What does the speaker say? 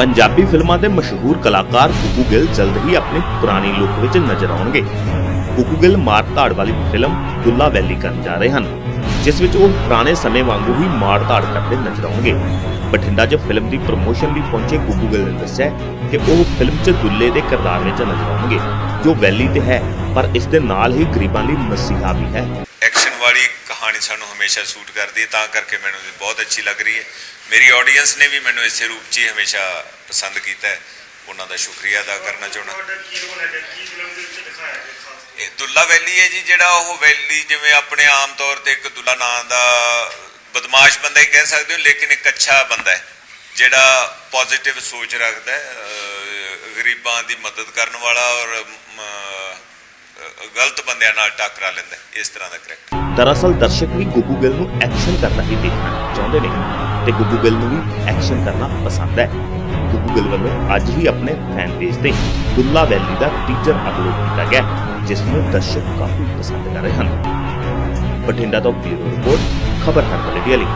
ਪੰਜਾਬੀ ਫਿਲਮਾਂ ਦੇ ਮਸ਼ਹੂਰ ਕਲਾਕਾਰ ਗੁੱਗੂ ਗਿੱਲ ਜਲਦ ਹੀ ਆਪਣੀ ਪੁਰਾਣੀ ਲੁੱਕ ਵਿੱਚ ਨਜ਼ਰ ਆਉਣਗੇ। ਗੁੱਗੂ ਗਿੱਲ ਮਾਰ ਧਾੜ ਵਾਲੀ ਫਿਲਮ ਦੁੱਲਾ ਵੈਲੀ ਕਰਨ ਜਾ ਰਹੇ ਹਨ, ਜਿਸ ਵਿੱਚ ਉਹ ਪੁਰਾਣੇ ਸਮੇਂ ਵਾਂਗੂ ਹੀ ਮਾਰ ਧਾੜ ਕਰਦੇ ਨਜ਼ਰ ਆਉਣਗੇ। ਬਠਿੰਡਾ 'ਚ ਫਿਲਮ ਦੀ ਪ੍ਰਮੋਸ਼ਨ ਲਈ ਪਹੁੰਚੇ ਗੁੱਗੂ ਗਿੱਲ ਨੇ ਦੱਸਿਆ ਕਿ ਉਹ ਫਿਲਮ 'ਚ ਦੁੱਲੇ ਦੇ ਕਿਰਦਾਰ ਵਿੱਚ ਨਜ਼ਰ ਆਉਣਗੇ ਜੋ ਵੈਲੀ ਤੇ ਹੈ ਪਰ ਇਸ ਦੇ ਨਾਲ ਹੀ ਗਰੀਬਾਂ ਲਈ ਮਸੀਹਾ ਵੀ ਹੈ। ਐਕਸ਼ਨ ਵਾਲੀ ਕਹਾਣੀ ਸਾਨੂੰ ਹਮੇਸ਼ਾ ਸੂਟ ਕਰਦੀ ਹੈ ਤਾਂ ਕਰਕੇ ਮੈਨੂੰ ਇਹ ਬਹੁਤ ਅੱਛੀ ਲੱਗ ਰਹੀ ਹੈ। ਮੇਰੀ ਆਡੀਅנס ਨੇ ਵੀ ਮੈਨੂੰ ਇਸੇ ਰੂਪ 'ਚ ਹੀ ਹਮੇਸ਼ਾ ਪਸੰਦ ਕੀਤਾ ਹੈ। ਉਹਨਾਂ ਦਾ ਸ਼ੁਕਰੀਆ ਅਦਾ ਕਰਨਾ ਚਾਹੁੰਦਾ। ਇਹ ਦੁੱਲਾ ਵੈਲੀ ਹੈ ਜੀ ਜਿਹੜਾ ਉਹ ਵੈਲੀ ਜਿਵੇਂ ਆਪਣੇ ਆਮ ਤੌਰ ਤੇ ਇੱਕ ਦੁੱਲਾ ਨਾਂ ਦਾ ਬਦਮਾਸ਼ ਬੰਦਾ ਹੀ ਕਹਿ ਸਕਦੇ ਹੋ, ਲੇਕਿਨ ਇੱਕ ਅੱਛਾ ਬੰਦਾ ਹੈ, ਜਿਹੜਾ ਪੋਜ਼ਿਟਿਵ ਸੋਚ ਰੱਖਦਾ ਹੈ ਗਰੀਬਾਂ ਦੀ ਮਦਦ ਕਰਨ ਵਾਲਾ ਔਰ ਗਲਤ ਬੰਦਿਆਂ ਨਾਲ ਟੱਕਰਾ ਲੈਂਦਾ ਇਸ ਤਰ੍ਹਾਂ ਦਾ ਕਰੈਕਟਰ ਦਰਅਸਲ ਦਰਸ਼ਕ ਵੀ ਗੁੱਗੂ ਗਿੱਲ ਨੂੰ ਐਕਸ਼ਨ ਕਰਦਾ ਹੀ ਦੇਖਣਾ ਚਾਹੁੰਦੇ ਨੇ ਤੇ ਗੁੱਗੂ ਗਿੱਲ ਨੂੰ ਵੀ ਐਕਸ਼ਨ ਕਰਨਾ ਪਸੰਦ ਹੈ। ਗੁੱਗੂ ਗਿੱਲ ਵੱਲੋਂ ਅੱਜ ਹੀ ਆਪਣੇ ਫੈਨ ਪੇਜ ਤੇ ਦੁੱਲਾ ਵੈਲੀ ਦਾ ਟੀਚਰ ਅਪਲੋਡ ਕੀਤਾ ਗਿਆ, ਜਿਸ ਨੂੰ ਦਰਸ਼ਕ ਕਾਫੀ ਪਸੰਦ ਕਰ ਰਹੇ ਹਨ। ਬਠਿੰਡਾ ਤੋਂ ਬਿਊਰੋ ਰਿਪੋਰਟ ਖਬਰ ਹਰ ਵੇਲੇ ਦੀ ਲਈ